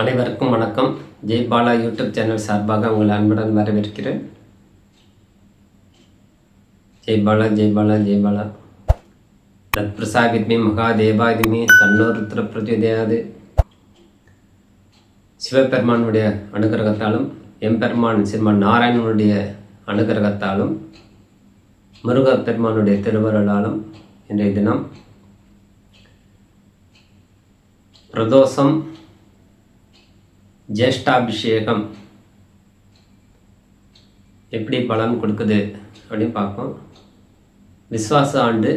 அனைவருக்கும் வணக்கம். Jaibala YouTube channel சார்பாக உங்கள் அன்புடன் வரவேற்கிறேன். ஜெய்பாலா ஜெய்பாலா ஜெய்பாலா தத் பிரசாதித்மி மகாதேவாதிமி தன்னோருத்திர பிரச்சோதயாது சிவபெருமானுடைய அனுகிரகத்தாலும் எம்பெருமான் சிறுமான் நாராயணனுடைய அனுகிரகத்தாலும் முருகப்பெருமானுடைய திருவருளாலும் இன்றைய தினம் பிரதோஷம் ஜேஷ்டாபிஷேகம். எப்படி பலன் கொடுக்குது அப்படின்னு பார்ப்போம். விஸ்வாச ஆண்டு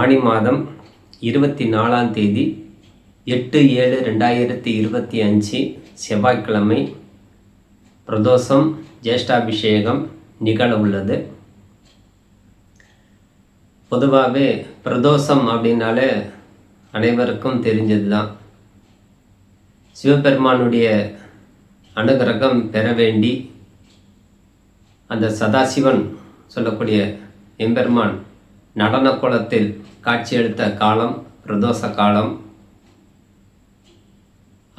ஆணி மாதம் இருபத்தி நாலாம் தேதி எட்டு ஏழு ரெண்டாயிரத்தி இருபத்தி அஞ்சு செவ்வாய்க்கிழமை பிரதோஷம் ஜேஷ்டாபிஷேகம் நிகழ உள்ளது. பொதுவாகவே பிரதோஷம் அப்படின்னாலே அனைவருக்கும் தெரிஞ்சது தான் சிவபெருமானுடைய அனுகிரகம் பெற வேண்டி அந்த சதாசிவன் சொல்லக்கூடிய எம்பெருமான் நடன குளத்தில் காட்சியெடுத்த காலம் பிரதோஷ காலம்.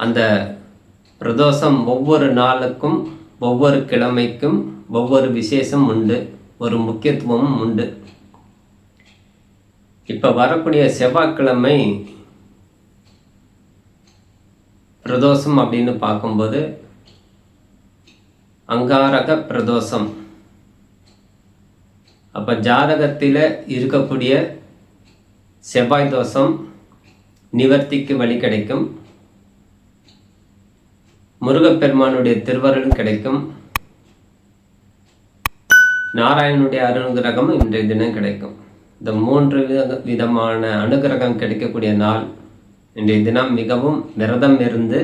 அந்த பிரதோஷம் ஒவ்வொரு நாளுக்கும் ஒவ்வொரு கிழமைக்கும் ஒவ்வொரு விசேஷம் உண்டு ஒரு முக்கியத்துவமும் உண்டு. இப்போ வரக்கூடிய செவ்வாய்க்கிழமை பிரதோஷம் அப்படின்னு பார்க்கும்போது அங்காரக பிரதோஷம். அப்போ ஜாதகத்தில் இருக்கக்கூடிய செவ்வாய் தோஷம் நிவர்த்திக்கு வழி கிடைக்கும். முருகப்பெருமானுடைய திருவருளும் கிடைக்கும். நாராயணனுடைய அனுகிரகமும் இன்றைய தினம் கிடைக்கும். இந்த மூன்று வித விதமான அனுகிரகம் கிடைக்கக்கூடிய நாள் இன்றைய தினம் மிகவும் விரதம் இருந்து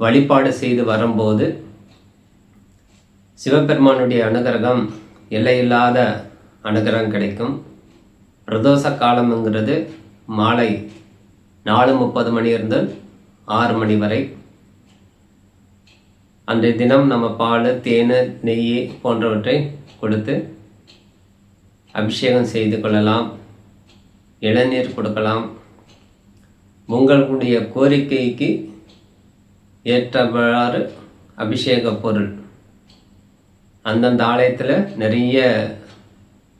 வழிபாடு செய்து வரும்போது சிவபெருமானுடைய அனுகிரகம் எல்லையில்லாத அனுகிரகம் கிடைக்கும். பிரதோஷ காலம்ங்கிறது மாலை நாலு முப்பது மணியிருந்து ஆறு மணி வரை. அன்றைய தினம் நம்ம பால் தேன் நெய் போன்றவற்றை கொடுத்து அபிஷேகம் செய்து கொள்ளலாம். இளநீர் கொடுக்கலாம். உங்களுடைய கோரிக்கைக்கு ஏற்றவாறு அபிஷேக பொருள். அந்தந்த ஆலயத்தில் நிறைய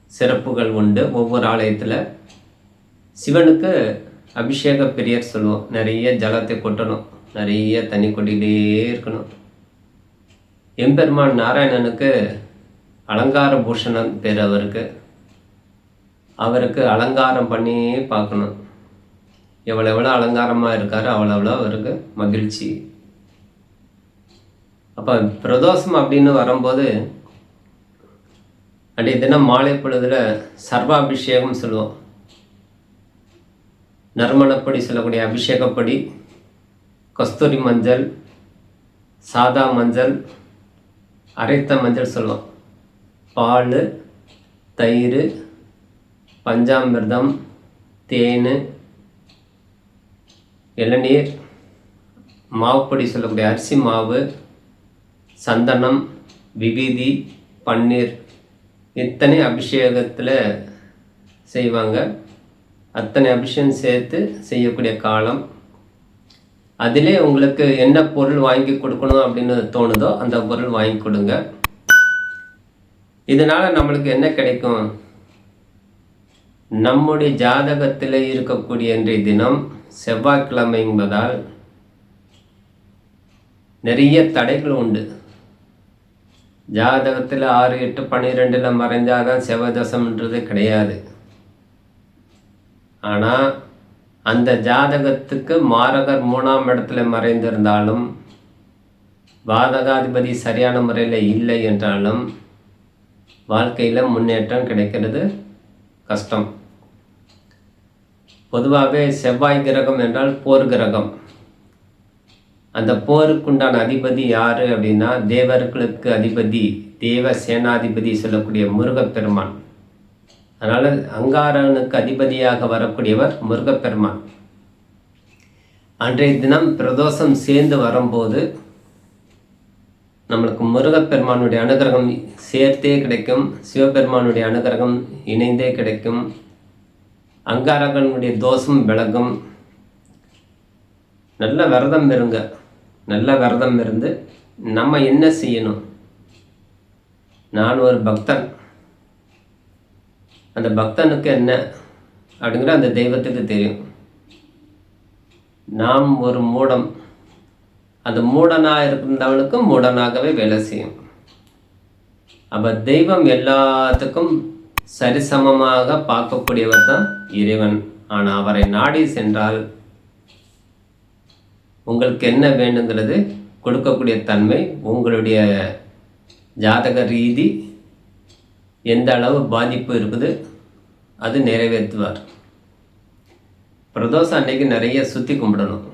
சிறப்புகள் உண்டு. ஒவ்வொரு ஆலயத்தில் சிவனுக்கு அபிஷேக பிரியர் சொல்லுவோம். நிறைய ஜலத்தை கொட்டணும். நிறைய தண்ணி கொட்டிக்கிட்டே இருக்கணும். எம்பெருமான் நாராயணனுக்கு அலங்கார பூஷணம் பேர் அவருக்கு. அவருக்கு அலங்காரம் பண்ணி பார்க்கணும். எவ்வளோ எவ்வளோ அலங்காரமாக இருக்காரோ அவ்வளோ அவ்வளோ அவருக்கு மகிழ்ச்சி. அப்போ பிரதோஷம் அப்படின்னு வரும்போது அன்றைய தினம் மாலை பொழுதில் சர்வாபிஷேகம் சொல்லுவோம். நறுமணப்படி சொல்லக்கூடிய அபிஷேகப்படி கஸ்தூரி மஞ்சள் சாதா மஞ்சள் அரைத்த மஞ்சள் சொல்லுவோம். பால் தயிர் பஞ்சாமிர்தம் தேன் இளநீர் மாவுப்பொடி சொல்லக்கூடிய அரிசி மாவு சந்தனம் விபீதி பன்னீர் இத்தனை அபிஷேகத்தில் செய்வாங்க. அத்தனை அபிஷேகம் சேர்த்து செய்யக்கூடிய காலம். அதிலே உங்களுக்கு என்ன பொருள் வாங்கி கொடுக்கணும் அப்படின்னு தோணுதோ அந்த பொருள் வாங்கி கொடுங்க. இதனால் நம்மளுக்கு என்ன கிடைக்கும்? நம்முடைய ஜாதகத்தில் இருக்கக்கூடிய இன்றைய தினம் செவ்வாய்க்கிழமை என்பதால் நிறைய தடைகள் உண்டு. ஜாதகத்தில் ஆறு எட்டு பன்னிரெண்டில் மறைஞ்சாதான் செவ்வாய் கிடையாது. ஆனால் அந்த ஜாதகத்துக்கு மாரகர் மூணாம் இடத்துல மறைந்திருந்தாலும் பாதகாதிபதி சரியான முறையில் இல்லை என்றாலும் வாழ்க்கையில் முன்னேற்றம் கிடைக்கிறது கஷ்டம். பொதுவாகவே செவ்வாய் கிரகம் என்றால் போர் கிரகம். அந்த போருக்குண்டான அதிபதி யார் அப்படின்னா தேவர்களுக்கு அதிபதி தேவ சேனாதிபதி சொல்லக்கூடிய முருகப்பெருமான். அதனால் அங்காரனுக்கு அதிபதியாக வரக்கூடியவர் முருகப்பெருமான். அன்றைய தினம் பிரதோஷம் சேர்ந்து வரும்போது நம்மளுக்கு முருகப்பெருமானுடைய அனுகிரகம் சேர்த்தே கிடைக்கும் சிவபெருமானுடைய அனுகிரகம் இணைந்தே கிடைக்கும். அங்காரகனுடைய தோஷம் விலகும் நல்ல விரதம் இருங்க. நல்ல விரதம் இருந்து நம்ம என்ன செய்யணும்? நான் ஒரு பக்தன். அந்த பக்தனுக்கு என்ன? அப்படிங்கிற அந்த தெய்வத்துக்கு தெரியும். நாம் ஒரு மூடம். அந்த மூடனாக இருந்தவனுக்கும் மூடனாகவே வேலை செய்யும். அப்போ தெய்வம் எல்லாத்துக்கும் சரிசமமாக பார்க்கக்கூடியவர் தான் இறைவன். ஆனால் அவரை நாடி சென்றால் உங்களுக்கு என்ன வேணுங்கிறது கொடுக்கக்கூடிய தன்மை உங்களுடைய ஜாதக ரீதி எந்த அளவு பாதிப்பு இருக்குது அது நிறைவேற்றுவார். பிரதோஷம் அன்னைக்கு நிறைய சுற்றி கும்பிடணும்.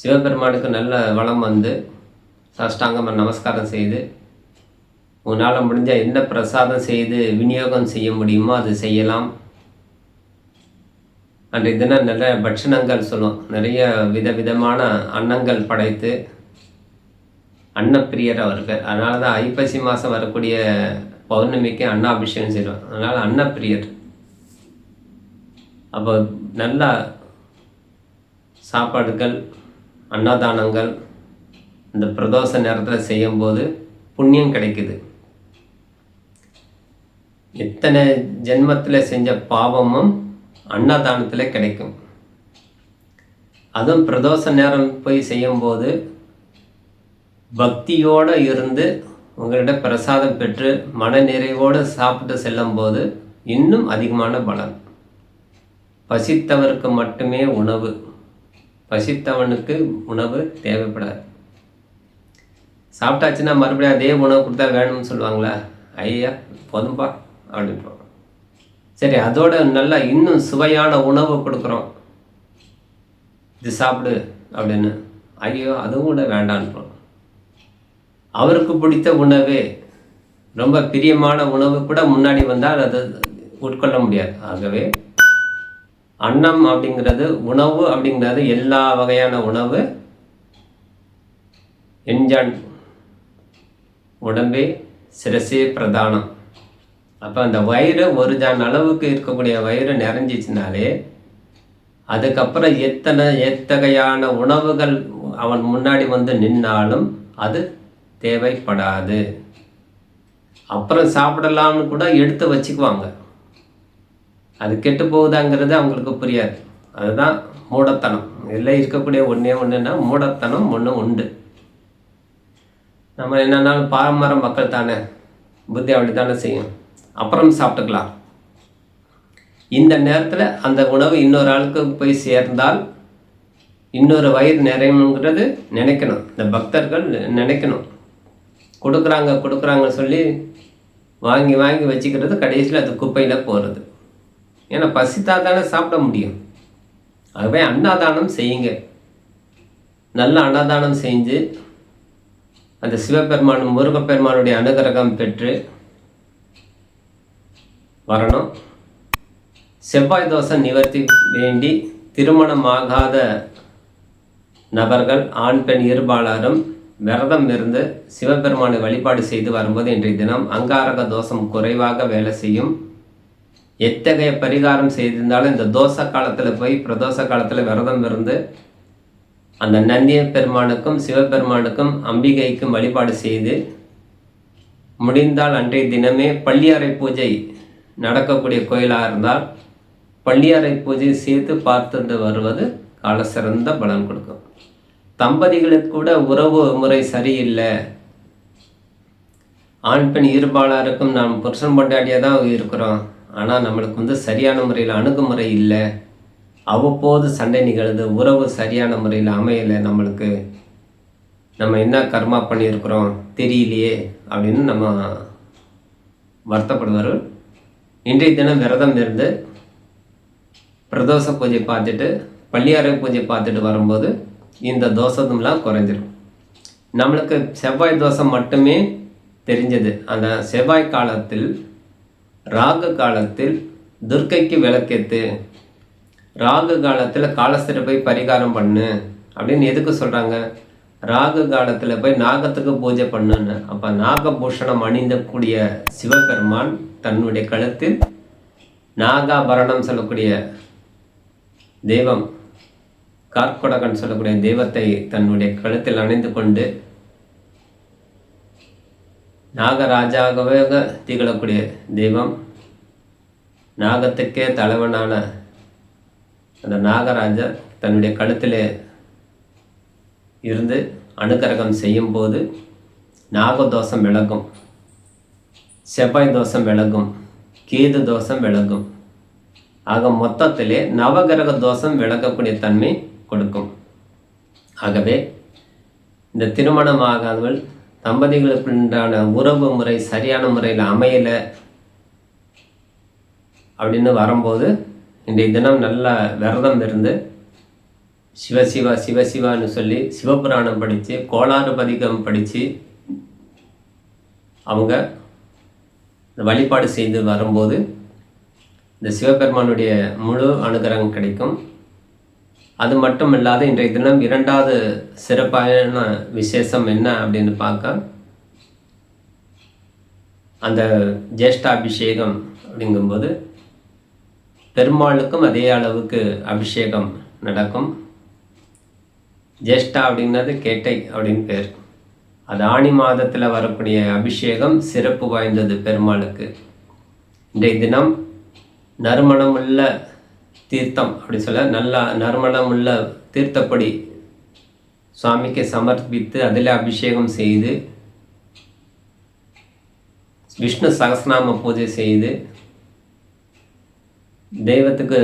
சிவபெருமானுக்கு நல்ல வளம் வந்து சாஷ்டாங்கம் நமஸ்காரம் செய்து உன்னால் முடிஞ்சால் என்ன பிரசாதம் செய்து விநியோகம் செய்ய முடியுமோ அது செய்யலாம். அன்றைய தினம் நல்ல பட்சணங்கள் சொல்லும் நிறைய விதவிதமான அன்னங்கள் படைத்து அன்னப்பிரியர் அவர்கள். அதனால தான் ஐப்பசி மாதம் வரக்கூடிய பௌர்ணமிக்கு அன்னாபிஷேகம் செய்வோம். அதனால் அன்னப்பிரியர். அப்போ நல்லா சாப்பாடுகள் அன்னதானங்கள் இந்த பிரதோஷ நேரத்தில் செய்யும்போது புண்ணியம் கிடைக்குது. எத்தனை ஜென்மத்தில் செஞ்ச பாவமும் அன்னதானத்தில் கிடைக்கும். அதுவும் பிரதோஷ நேரம் போய் செய்யும்போது பக்தியோடு இருந்து உங்கள்கிட்ட பிரசாதம் பெற்று மன நிறைவோடு சாப்பிட்டு செல்லும்போது இன்னும் அதிகமான பலன். பசித்தவருக்கு மட்டுமே உணவு. பசித்தவனுக்கு உணவு தேவைப்படாது. சாப்பிட்டாச்சுன்னா மறுபடியும் அதே உணவு கொடுத்தா வேணும்னு சொல்லுவாங்களா? ஐயா போதும்பா. அப்படின்றோம் சரி அதோட நல்லா இன்னும் சுவையான உணவு கொடுக்குறோம். இது சாப்பிடு அப்படின்னு. ஐயோ அதுவும் கூட வேண்டான்றோம் அவருக்கு பிடித்த உணவு ரொம்ப பிரியமான உணவு கூட முன்னாடி வந்தால் அது உட்கொள்ள முடியாது. ஆகவே அன்னம் அப்படிங்கிறது உணவு அப்படிங்கிறது எல்லா வகையான உணவு. என்ஜான் உடம்பே சிரசே பிரதானம். அப்போ அந்த வயிறு ஒரு ஜான் அளவுக்கு இருக்கக்கூடிய வயிறு நிறைஞ்சிச்சுனாலே அதுக்கப்புறம் எத்தனை எத்தகையான உணவுகள் அவன் முன்னாடி வந்து நின்னாலும் அது தேவைப்படாது. அப்புறம் சாப்பிடலாம்னு கூட எடுத்து வச்சுக்குவாங்க. அது கெட்டு போகுதாங்கிறது அவங்களுக்கு புரியாது. அதுதான் மூடத்தனம். இதில் இருக்கக்கூடிய ஒன்றே ஒன்றுன்னா மூடத்தனம் ஒன்று உண்டு. நம்ம என்னன்னாலும் பாரம்பரிய மக்கள் தானே? புத்தி அப்படி தானே செய்யும்? அப்புறம் சாப்பிட்டுக்கலாம். இந்த நேரத்தில் அந்த உணவு இன்னொரு ஆளுக்கு போய் சேர்ந்தால் இன்னொரு வயிறு நிறையணுங்கிறது நினைக்கணும். இந்த பக்தர்கள் நினைக்கணும். கொடுக்குறாங்க கொடுக்குறாங்கன்னு சொல்லி வாங்கி வாங்கி வச்சுக்கிறது கடைசியில் அது குப்பையில் போகிறது ஏன்னா பசித்தா தானே சாப்பிட முடியும். ஆகவே அன்னதானம் செய்யுங்க. நல்ல அன்னதானம் செஞ்சு அந்த சிவபெருமான் முருகப்பெருமானுடைய அனுகிரகம் பெற்று வரணும் செவ்வாய் தோசை நிவர்த்தி வேண்டி திருமணமாகாத நபர்கள் ஆண் பெண் இருபாளரும் விரதம் இருந்து சிவபெருமானை வழிபாடு செய்து வரும்போது இன்றைய தினம் அங்காரக தோஷம் குறைவாக வேலை செய்யும். எத்தகைய பரிகாரம் செய்திருந்தாலும் இந்த தோச காலத்தில் போய் பிரதோஷ காலத்தில் விரதம் இருந்து அந்த நந்திய பெருமானுக்கும் சிவபெருமானுக்கும் அம்பிகைக்கும் வழிபாடு செய்து முடிந்தால் அன்றைய தினமே பள்ளியறை பூஜை நடக்கக்கூடிய கோயிலாக இருந்தால் பள்ளியறை பூஜை சேர்த்து பார்த்துட்டு வருவது கால சிறந்த பலன் கொடுக்கும். தம்பதிகளுக்கு கூட உறவு முறை சரியில்லை. ஆண் பெண் இருபாளருக்கும் நாம் புருஷன் பொண்டாட்டியாக தான் இருக்கிறோம். ஆனால் நம்மளுக்கு வந்து சரியான முறையில் அணுகுமுறை இல்லை. அவ்வப்போது சண்டை நிகழ்ந்து உறவு சரியான முறையில் அமையலை. நம்மளுக்கு நம்ம என்ன கர்மா பண்ணியிருக்கிறோம்? தெரியலையே அப்படின்னு நம்ம வருத்தப்படுவார் இன்றைய தினம் விரதம் இருந்து பிரதோஷ பூஜை பார்த்துட்டு பள்ளியாரை பூஜை பார்த்துட்டு வரும்போது இந்த தோஷம்லாம் குறைஞ்சிரும். நம்மளுக்கு செவ்வாய் தோஷம் மட்டுமே தெரிஞ்சது. அந்த செவ்வாய் காலத்தில் ராகு காலத்தில் துர்க்கைக்கு விளக்கேத்து ராகு காலத்தில் காலசிறப்பை போய் பரிகாரம் பண்ணு அப்படின்னு எதுக்கு சொல்கிறாங்க ராகு காலத்தில் போய் நாகத்துக்கு பூஜை பண்ணுன்னு. அப்போ நாகபூஷணம் அணிந்தக்கூடிய சிவபெருமான் தன்னுடைய கழுத்தில் கார்கொடகன் சொல்லக்கூடிய தெய்வத்தை தன்னுடைய கழுத்தில் அணிந்து கொண்டு நாகராஜாகவே திகழக்கூடிய தெய்வம். நாகத்துக்கே தலைவனான அந்த நாகராஜர் தன்னுடைய கழுத்திலே இருந்து அனுகரகம் செய்யும்போது நாகதோஷம் விலகும் செவ்வாய் தோஷம் விலகும் கேது தோஷம் விலகும். ஆக மொத்தத்திலே நவகிரக தோஷம் விளக்கக்கூடிய தன்மை கொடுக்கும். ஆகவே இந்த திருமணம் ஆகாதவள் தம்பதிகளுக்குண்டான உறவு முறை சரியான முறையில் அமையலை அப்படின்னு வரும்போது இன்றைய தினம் நல்ல விரதம் இருந்து சிவசிவா சிவசிவான்னு சொல்லி சிவபுராணம் படித்து கோளாறு பதிகம் படித்து அவங்க வழிபாடு செய்து வரும்போது இந்த சிவபெருமானுடைய முழு அனுகிரகம் கிடைக்கும். அது மட்டும் இல்லாத இன்றைய தினம் இரண்டாவது சிறப்பான விசேஷம் என்ன அப்படின்னு பார்க்க அந்த ஜேஷ்டாபிஷேகம் அப்படிங்கும்போது பெருமாளுக்கும் அதே அளவுக்கு அபிஷேகம் நடக்கும். ஜேஷ்டா அப்படின்னது கேட்டை அப்படின்னு பேர். அது ஆணி மாதத்தில் வரக்கூடிய அபிஷேகம் சிறப்பு வாய்ந்தது பெருமாளுக்கு. இன்றைய தினம் நறுமணமுள்ள தீர்த்தம் அப்படி சொல்ல நல்லா நறுமணமுள்ள தீர்த்தப்படி சுவாமிக்கு சமர்ப்பித்து அதில் அபிஷேகம் செய்து விஷ்ணு சகஸ்நாம பூஜை செய்து தெய்வத்துக்கு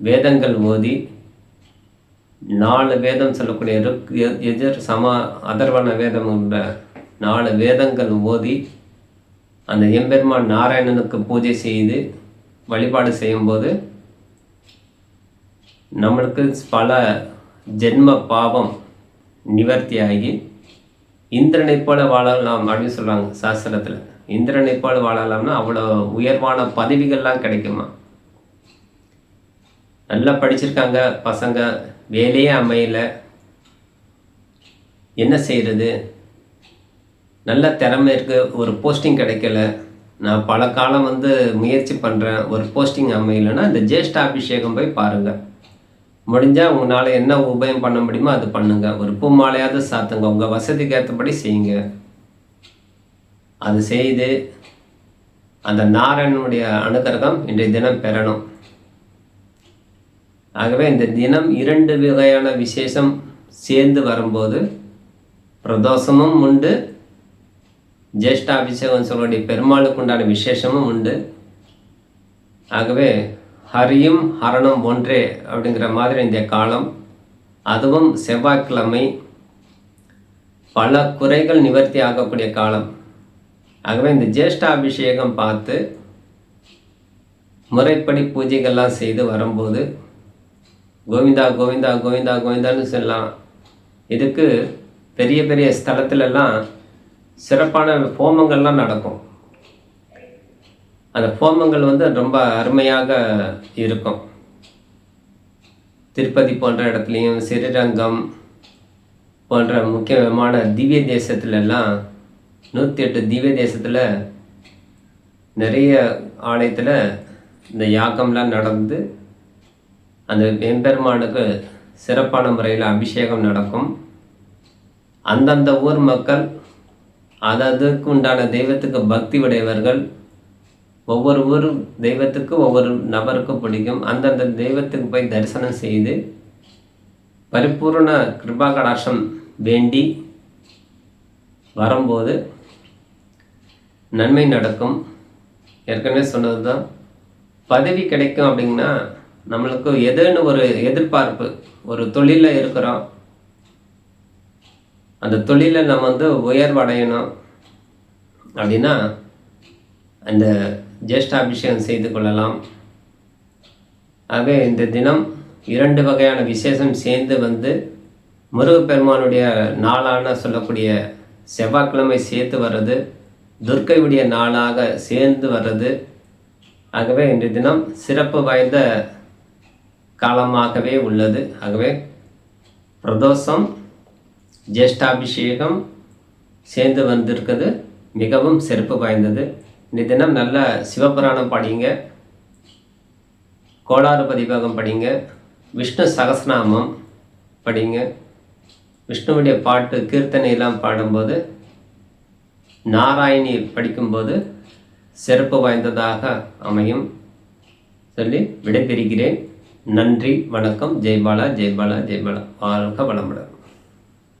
வேதங்கள் ஓதி நாலு வேதம் சொல்லக்கூடிய ருக் எஜர் சம அதர்வன வேதம் என்ற நாலு வேதங்கள் ஓதி அந்த எம்பெருமான் நாராயணனுக்கு பூஜை செய்து வழிபாடு செய்யும்போது நம்மளுக்கு பல ஜென்ம பாவம் நிவர்த்தியாகி இந்திரனை போல வாழலாம் அப்படின்னு சொல்கிறாங்க சாஸ்திரத்தில். இந்திரனை போல வாழலாம்னா அவ்வளோ உயர்வான பதவிகள்லாம் கிடைக்குமா? நல்லா படிச்சிருக்காங்க பசங்க. வேலையே அமையல. என்ன செய்கிறது நல்ல திறமை இருக்குது ஒரு போஸ்டிங் கிடைக்கல. நான் பல காலம் வந்து முயற்சி பண்ணுறேன் ஒரு போஸ்டிங் அமையலைன்னா இந்த ஜேஷ்ட அபிஷேகம் போய் பாருங்கள் முடிஞ்சால் உங்களால் என்ன உபயம் பண்ண முடியுமோ அது பண்ணுங்கள் ஒரு பூ மாலையாவது சாத்துங்க. உங்கள் வசதிக்கு ஏற்றபடி செய்யுங்க. அது செய்து அந்த நாராயணனுடைய அனுகிரகம் இன்றைய தினம் பெறணும். ஆகவே இந்த தினம் இரண்டு வகையான விசேஷம் சேர்ந்து வரும்போது பிரதோஷமும் உண்டு. ஜேஷ்ட அபிஷேகம் சொல்லக்கூடிய பெருமாளுக்கு உண்டான விசேஷமும் உண்டு. ஆகவே ஹரியும் ஹரணம் ஒன்றே அப்படிங்கிற மாதிரி இந்த காலம். அதுவும் செவ்வாய்க்கிழமை. பல குறைகள் நிவர்த்தி ஆகக்கூடிய காலம். ஆகவே இந்த ஜேஷ்ட அபிஷேகம் பார்த்து முறைப்படி பூஜைகள்லாம் செய்து வரும்போது கோவிந்தா கோவிந்தா கோவிந்தா கோவிந்தான்னு சொல்லலாம். இதுக்கு பெரிய பெரிய ஸ்தலத்துலலாம் சிறப்பான ஹோமங்கள்லாம் நடக்கும். அந்த ஹோமங்கள் வந்து ரொம்ப அருமையாக இருக்கும். திருப்பதி போன்ற இடத்துலையும் ஸ்ரீரங்கம் போன்ற முக்கியமான திவ்ய தேசத்துலலாம் நூற்றி எட்டு திவ்ய தேசத்தில் நிறைய ஆலயத்தில் இந்த யாகம்லாம் நடந்து அந்த எம்பெருமானுக்கு சிறப்பான முறையில் அபிஷேகம் நடக்கும். அந்தந்த ஊர் மக்கள் அததுக்கு உண்டான தெய்வத்துக்கு பக்தி உடையவர்கள் ஒவ்வொரு ஊர் தெய்வத்துக்கு ஒவ்வொரு நபருக்கும் பிடிக்கும். அந்தந்த தெய்வத்துக்கு போய் தரிசனம் செய்து பரிபூர்ண கிருபா கடாட்சம் வேண்டி வரும்போது நன்மை நடக்கும். ஏற்கனவே சொன்னது தான் பதவி கிடைக்கும் அப்படின்னா நம்மளுக்கு எதுன்னு ஒரு எதிர்பார்ப்பு. ஒரு தொழிலில் இருக்கிறோம். அந்த தொழிலில் நம்ம வந்து உயர்வடையணும். அப்படின்னா அந்த ஜேஷ்டாபிஷேகம் செய்து கொள்ளலாம். ஆகவே இந்த தினம் இரண்டு வகையான விசேஷம் சேர்ந்து வந்து முருகப்பெருமானுடைய நாளான சொல்லக்கூடிய செவ்வாய்க்கிழமை சேர்த்து வர்றது துர்க்கையுடைய நாளாக சேர்ந்து வர்றது. ஆகவே இன்றைய தினம் சிறப்பு வாய்ந்த காலமாகவே உள்ளது. ஆகவே பிரதோஷம் ஜேஷ்டாபிஷேகம் சேர்ந்து வந்திருக்கிறது. மிகவும் சிறப்பு வாய்ந்தது. இந்த தினம் நல்ல சிவபுராணம் படிங்க. கோளாறு பதிவகம் படிங்க. விஷ்ணு சகஸ்நாமம் படிங்க. விஷ்ணுவுடைய பாட்டு கீர்த்தனை எல்லாம் பாடும்போது நாராயணி படிக்கும்போது சிறப்பு வாய்ந்ததாக அமையும். சொல்லி விடைபெறுகிறேன். நன்றி வணக்கம் ஜெய்பாலா ஜெய்பாலா ஜெய்பாலா வாழ்க வளமுடன்.